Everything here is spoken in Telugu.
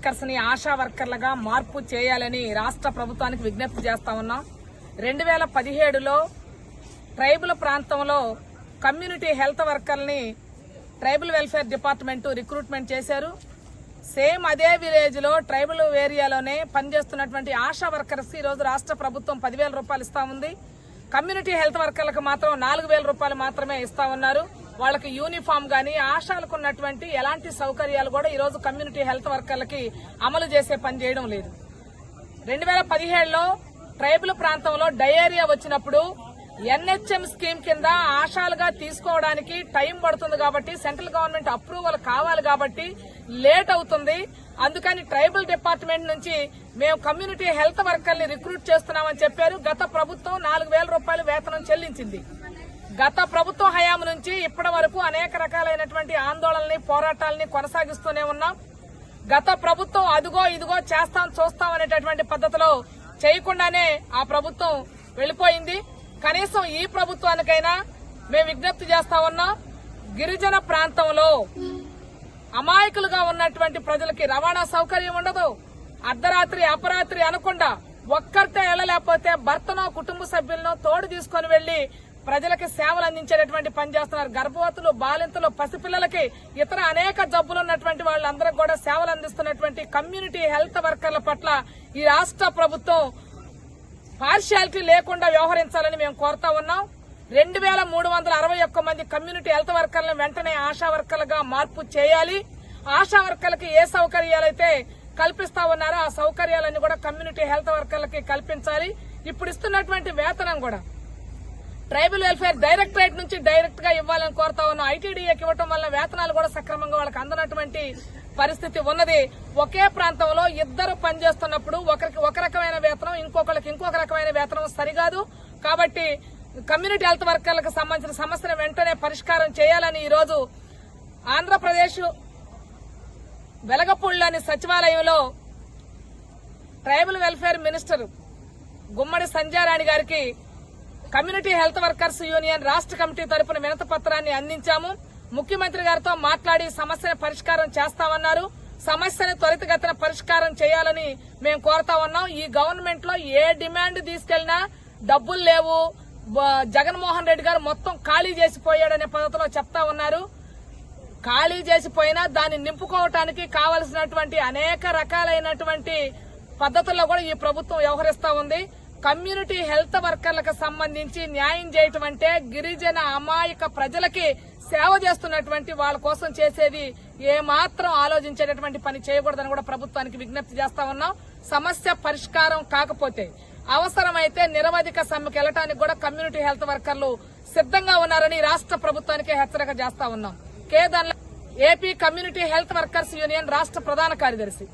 వర్కర్స్ని ఆశా వర్కర్లుగా మార్పు చేయాలని రాష్ట్ర ప్రభుత్వానికి విజ్ఞప్తి చేస్తా ఉన్నాం. రెండు వేల పదిహేడులో ట్రైబుల్ ప్రాంతంలో కమ్యూనిటీ హెల్త్ వర్కర్ని ట్రైబల్ వెల్ఫేర్ డిపార్ట్మెంట్ రిక్రూట్మెంట్ చేశారు. సేమ్ అదే విలేజ్లో ట్రైబల్ ఏరియాలోనే పనిచేస్తున్నటువంటి ఆశా వర్కర్స్ ఈ రోజు రాష్ట్ర ప్రభుత్వం పదివేల రూపాయలు ఇస్తా ఉంది. కమ్యూనిటీ హెల్త్ వర్కర్లకు మాత్రం నాలుగు వేల రూపాయలు మాత్రమే ఇస్తా ఉన్నారు. వాళ్ళకి యూనిఫామ్ గానీ ఆశాలకు ఉన్నటువంటి ఎలాంటి సౌకర్యాలు కూడా ఈ రోజు కమ్యూనిటీ హెల్త్ వర్కర్లకి అమలు చేసే పని చేయడం లేదు. రెండు వేల పదిహేడులో ట్రైబల్ ప్రాంతంలో డయేరియా వచ్చినప్పుడు ఎన్హెచ్ఎం స్కీమ్ కింద ఆశాలుగా తీసుకోవడానికి టైం పడుతుంది కాబట్టి సెంట్రల్ గవర్నమెంట్ అప్రూవల్ కావాలి కాబట్టి లేట్ అవుతుంది. అందుకని ట్రైబల్ డిపార్ట్మెంట్ నుంచి మేము కమ్యూనిటీ హెల్త్ వర్కర్ని రిక్రూట్ చేస్తున్నామని చెప్పారు. గత ప్రభుత్వం నాలుగు వేల రూపాయలు వేతనం చెల్లించింది. గత ప్రభుత్వ హయాం నుంచి ఇప్పటి వరకు అనేక రకాలైనటువంటి ఆందోళనని పోరాటాలని కొనసాగిస్తూనే ఉన్నాం. గత ప్రభుత్వం అదిగో ఇదిగో చేస్తాం చూస్తాం అనేటటువంటి పద్ధతిలో చేయకుండానే ఆ ప్రభుత్వం వెళ్ళిపోయింది కనీసం ఈ ప్రభుత్వానికైనా మేము విజ్ఞప్తి చేస్తా ఉన్నాం గిరిజన ప్రాంతంలో అమాయకులుగా ఉన్నటువంటి ప్రజలకి రవాణా సౌకర్యం ఉండదు. అర్ధరాత్రి అపరాత్రి అనకుండా ఒక్కరితో వెళ్ళలేకపోతే భర్తనో కుటుంబ సభ్యులను తోడు తీసుకొని వెళ్ళి ప్రజలకు సేవలు అందించేటటువంటి పని చేస్తున్నారు. గర్భవతులు బాలింతలు పసిపిల్లలకి ఇతర అనేక జబ్బులు ఉన్నటువంటి వాళ్ళందరూ కూడా సేవలు అందిస్తున్నటువంటి కమ్యూనిటీ హెల్త్ వర్కర్ల పట్ల ఈ రాష్ట్ర ప్రభుత్వం పార్షియాలిటీ లేకుండా వ్యవహరించాలని మేము కోరుతా ఉన్నాం. రెండు వేల మూడు వందల అరవై ఒక్క మంది కమ్యూనిటీ హెల్త్ వర్కర్లను వెంటనే ఆశా వర్కర్లుగా మార్పు చేయాలి. ఆశా వర్కర్లకి ఏ సౌకర్యాలైతే కల్పిస్తా ఉన్నారో ఆ సౌకర్యాలన్నీ కూడా కమ్యూనిటీ హెల్త్ వర్కర్లకి కల్పించాలి. ఇప్పుడు ఇస్తున్నటువంటి వేతనం కూడా ట్రైబల్ వెల్ఫేర్ డైరెక్టరేట్ నుంచి డైరెక్ట్గా ఇవ్వాలని కోరుతా ఉన్నాం. ఐటీడీఏకి ఇవ్వటం వల్ల వేతనాలు కూడా సక్రమంగా వాళ్ళకి అందనటువంటి పరిస్థితి ఉన్నది. ఒకే ప్రాంతంలో ఇద్దరు పనిచేస్తున్నప్పుడు ఒకరికి ఒక రకమైన వేతనం ఇంకొకరికి ఇంకొక రకమైన వేతనం సరికాదు. కాబట్టి కమ్యూనిటీ హెల్త్ వర్కర్లకు సంబంధించిన సమస్యను వెంటనే పరిష్కారం చేయాలని ఈరోజు ఆంధ్రప్రదేశ్ వెలగపూడిలోని సచివాలయంలో tribal welfare minister Gummadi Sandhya Rani గారికి కమ్యూనిటీ హెల్త్ వర్కర్స్ యూనియన్ రాష్ట్ర కమిటీ తరపున వినత పత్రాన్ని అందించాము. ముఖ్యమంత్రి గారితో మాట్లాడి సమస్యను పరిష్కారం చేస్తామన్నారు. సమస్యను త్వరితగతిన పరిష్కారం చేయాలని మేము కోరుతా ఉన్నాం. ఈ గవర్నమెంట్లో ఏ డిమాండ్ తీసుకెళ్ళినా డబ్బులు లేవు. జగన్మోహన్ రెడ్డి గారు మొత్తం ఖాళీ చేసిపోయాడనే పద్ధతిలో చెప్తా ఉన్నారు. ఖాళీ చేసిపోయినా దాన్ని నింపుకోవటానికి కావలసినటువంటి అనేక రకాలైనటువంటి పద్ధతుల్లో కూడా ఈ ప్రభుత్వం వ్యవహరిస్తా ఉంది. కమ్యూనిటీ హెల్త్ వర్కర్లకు సంబంధించి న్యాయం చేయటం అంటే గిరిజన అమాయక ప్రజలకి సేవ చేస్తున్నటువంటి వాళ్ళ కోసం చేసేది ఏమాత్రం ఆలోచించేటటువంటి పని చేయకూడదని కూడా ప్రభుత్వానికి విజ్ఞప్తి చేస్తా ఉన్నాం. సమస్య పరిష్కారం కాకపోతే అవసరమైతే నిరవధిక సమ్మెకి వెళ్ళటానికి కూడా కమ్యూనిటీ హెల్త్ వర్కర్లు సిద్ధంగా ఉన్నారని రాష్ట్ర ప్రభుత్వానికి హెచ్చరిక చేస్తా ఉన్నాం. Kedar AP community health workers union రాష్ట్ర ప్రధాన కార్యదర్శి